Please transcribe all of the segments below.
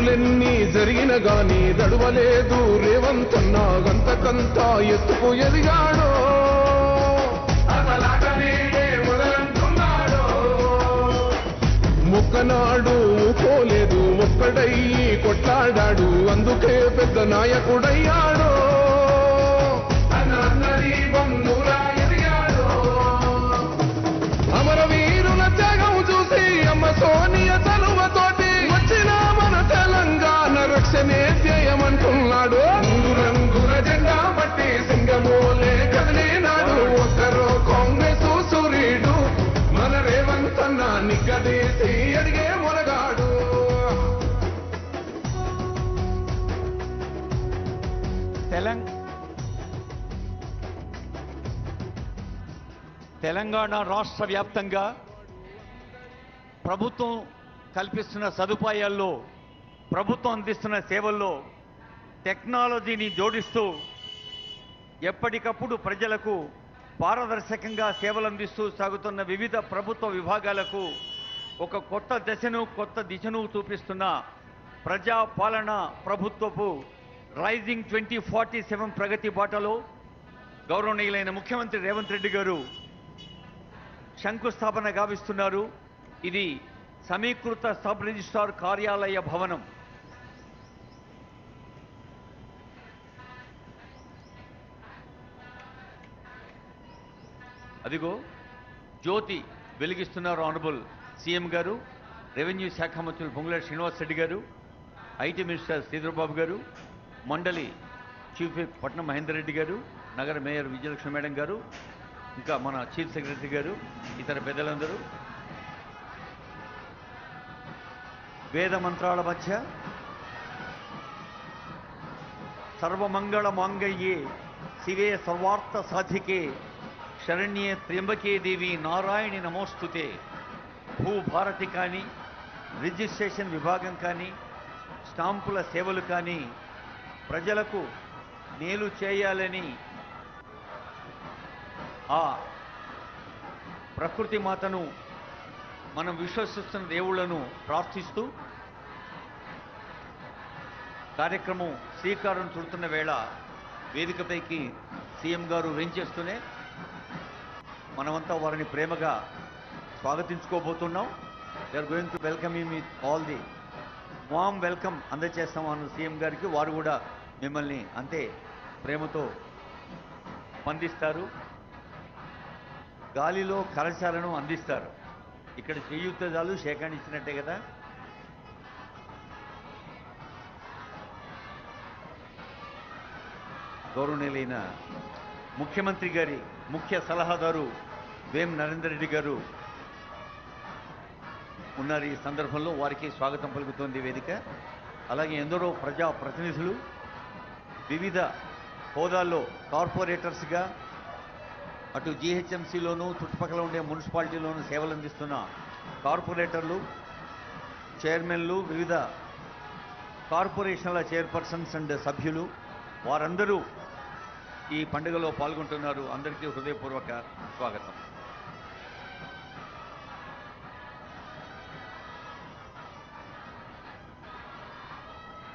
దాడులెన్ని జరిగిన గాని దడువలేదు రేవంతన్నా గంతకంతా ఎత్తుకు ఎదిగాడో. మొక్కనాడు పోలేదు ఒక్కడయ్యి కొట్లాడాడు. అందుకే పెద్ద నాయకుడయ్యాడో. తెలంగాణ రాష్ట్ర వ్యాప్తంగా ప్రభుత్వం కల్పిస్తున్న సదుపాయాల్లో ప్రభుత్వం అందిస్తున్న సేవల్లో టెక్నాలజీని జోడిస్తూ ఎప్పటికప్పుడు ప్రజలకు పారదర్శకంగా సేవలు అందిస్తూ సాగుతున్న వివిధ ప్రభుత్వ విభాగాలకు ఒక కొత్త దశను కొత్త దిశను చూపిస్తున్న ప్రజాపాలన ప్రభుత్వపు రైజింగ్ ట్వంటీ ఫార్టీ సెవెన్ ప్రగతి బాటలో గౌరవనీయులైన ముఖ్యమంత్రి రేవంత్ రెడ్డి గారు శంకుస్థాపన గావిస్తున్నారు. ఇది సమీకృత సబ్ రిజిస్ట్రార్ కార్యాలయ భవనం. అదిగో జ్యోతి వెలిగిస్తున్నారు ఆనరబుల్ సీఎం గారు రెవెన్యూ శాఖ మంత్రులు పొంగులేటి శ్రీనివాస్ రెడ్డి గారు ఐటీ మినిస్టర్ శ్రీధర్బాబు గారు మండలి చీఫ్ పట్నం మహేందర్ రెడ్డి గారు నగర మేయర్ విజయలక్ష్మి మేడం గారు ఇంకా మన చీఫ్ సెక్రటరీ గారు ఇతర పెద్దలందరూ. వేద మంత్రాల మధ్య సర్వమంగళ మాంగళ్యే శివే సర్వార్థ సాధికే శరణ్యే త్ర్యంబకే దేవి నారాయణి నమోస్తుతే. భూభారతి కానీ రిజిస్ట్రేషన్ విభాగం కానీ స్టాంపుల సేవలు కానీ ప్రజలకు మేలు చేయాలని ఆ ప్రకృతి మాతను మనం విశ్వసిస్తున్న దేవుళ్ళను ప్రార్థిస్తూ కార్యక్రమం శ్రీకారం చుడుతున్న వేళ వేదికపైకి సీఎం గారు వెంచేస్తూనే మనమంతా వారిని ప్రేమగా స్వాగతించుకోబోతున్నాం. Are going to welcome you with all the warm welcome అందజేస్తామన్న CM గారికి. వారు కూడా మిమ్మల్ని అంతే ప్రేమతో స్పందిస్తారు. గాలిలో కరచాలను అందిస్తారు. ఇక్కడ చేయుత్తదాలు షేకాండ్ ఇచ్చినట్టే కదా? గౌరవనీయులైన ముఖ్యమంత్రి గారి ముఖ్య సలహాదారు వేం నరేందర్ రెడ్డి గారు ఉన్నారు ఈ సందర్భంలో. వారికి స్వాగతం పలుకుతోంది వేదిక. అలాగే ఎందరో ప్రజా ప్రతినిధులు వివిధ హోదాల్లో కార్పొరేటర్స్గా అటు జీహెచ్ఎంసీలోనూ చుట్టుపక్కల ఉండే మున్సిపాలిటీలోనూ సేవలు అందిస్తున్న కార్పొరేటర్లు చైర్మన్లు వివిధ కార్పొరేషన్ల చైర్పర్సన్స్ అండ్ సభ్యులు వారందరూ ఈ పండుగలో పాల్గొంటున్నారు. అందరికీ హృదయపూర్వక స్వాగతం.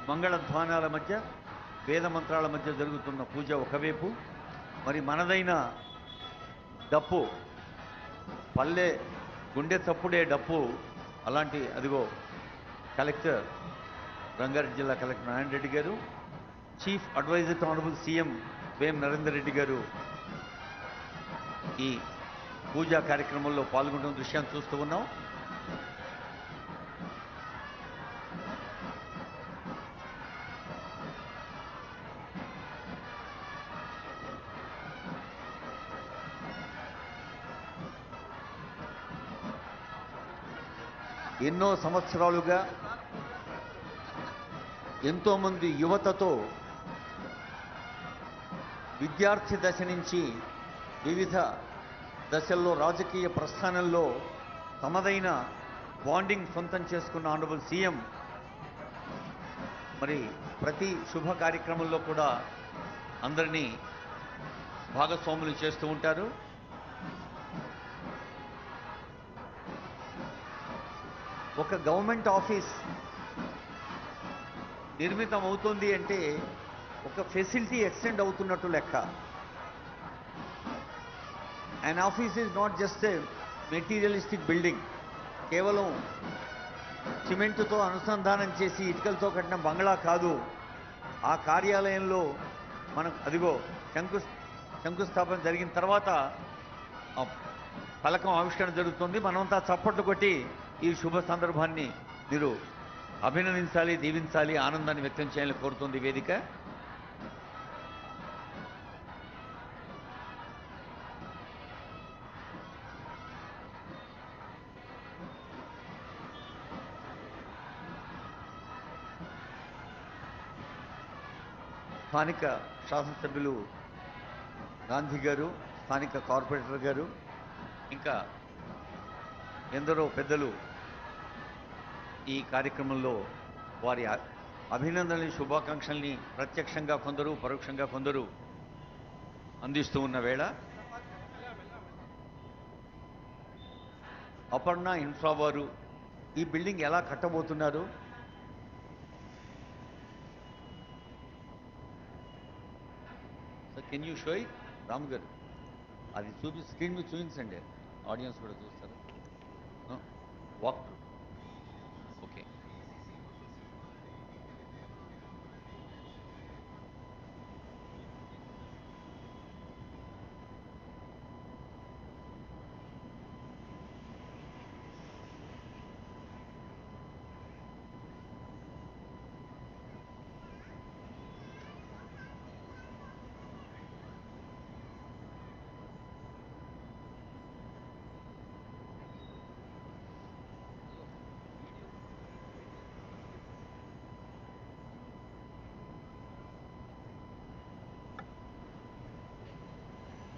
మంగళధ్వానాల మధ్య వేద మంత్రాల మధ్య జరుగుతున్న పూజ ఒకవైపు మరి మనదైన డప్పు పల్లె గుండె తప్పుడే డప్పు అలాంటి అదిగో కలెక్టర్ రంగారెడ్డి జిల్లా కలెక్టర్ నారాయణ రెడ్డి గారు chief adviser to honourable CM Vem Narender Reddy గారు ఈ పూజా కార్యక్రమంలో పాల్గొంటున్న దృశ్యాన్ని చూస్తూ ఉన్నాం. ఎన్నో సంవత్సరాలుగా ఎంతోమంది యువతతో విద్యార్థి దశ నుంచి వివిధ దశల్లో రాజకీయ ప్రస్థానంలో తమదైన బాండింగ్ సొంతం చేసుకున్న ఆనరబుల్ సీఎం మరి ప్రతి శుభ కార్యక్రమంలో కూడా అందరినీ భాగస్వాములు చేస్తూ ఉంటారు. ఒక గవర్నమెంట్ ఆఫీస్ నిర్మితం అవుతుంది అంటే ఒక ఫెసిలిటీ ఎక్స్టెండ్ అవుతున్నట్టు లెక్క. And office is not just materialistic building కేవలం సిమెంట్తో అనుసంధానం చేసి ఇటుకలతో కట్టిన బంగ్లా కాదు. ఆ కార్యాలయంలో మనం అదిగో శంకు శంకుస్థాపన జరిగిన తర్వాత ఫలకం పలకం ఆవిష్కరణ జరుగుతుంది. మనమంతా చప్పట్లు కొట్టి ఈ శుభ సందర్భాన్ని మీరు అభినందించాలి దీవించాలి ఆనందాన్ని వ్యక్తం చేయాలని కోరుతుంది వేదిక. స్థానిక శాసనసభ్యులు గాంధీ గారు స్థానిక కార్పొరేటర్ గారు ఇంకా ఎందరో పెద్దలు ఈ కార్యక్రమంలో వారి అభినందనని శుభాకాంక్షల్ని ప్రత్యక్షంగా కొందరు పరోక్షంగా కొందరు అందిస్తూ ఉన్న వేళ అపర్ణ ఇన్ఫ్రా వారు ఈ బిల్డింగ్ ఎలా కట్టబోతున్నారు? Sir can you show Ram గారు అది చూపి స్క్రీన్ మీద చూపించండి. ఆడియన్స్ కూడా చూస్తారు. 国。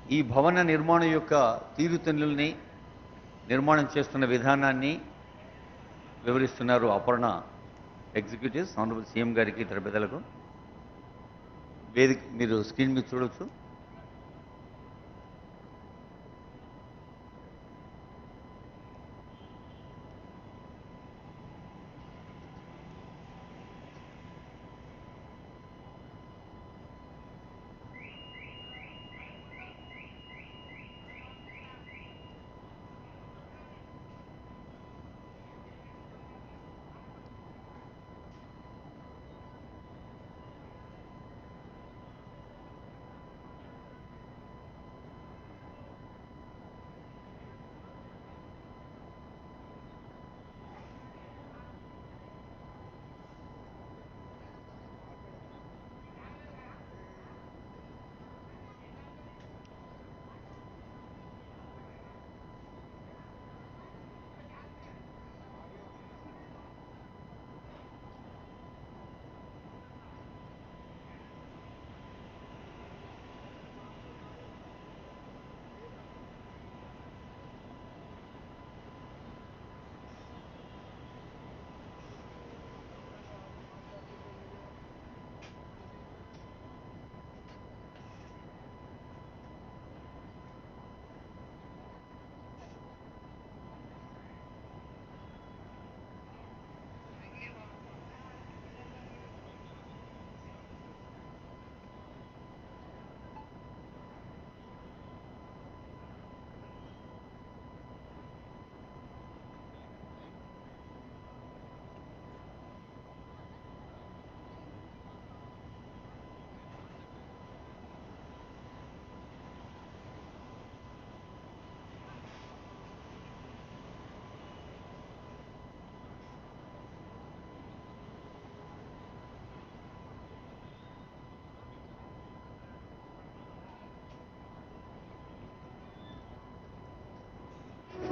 ఈ భవన నిర్మాణం యొక్క తీరుతెన్నుల్ని నిర్మాణం చేస్తున్న విధానాన్ని వివరిస్తున్నారు అపర్ణ ఎగ్జిక్యూటివ్స్ ఆనరబుల్ సీఎం గారికి ఇతర పెద్దలకు. వేదిక మీరు స్క్రీన్ మీద చూడవచ్చు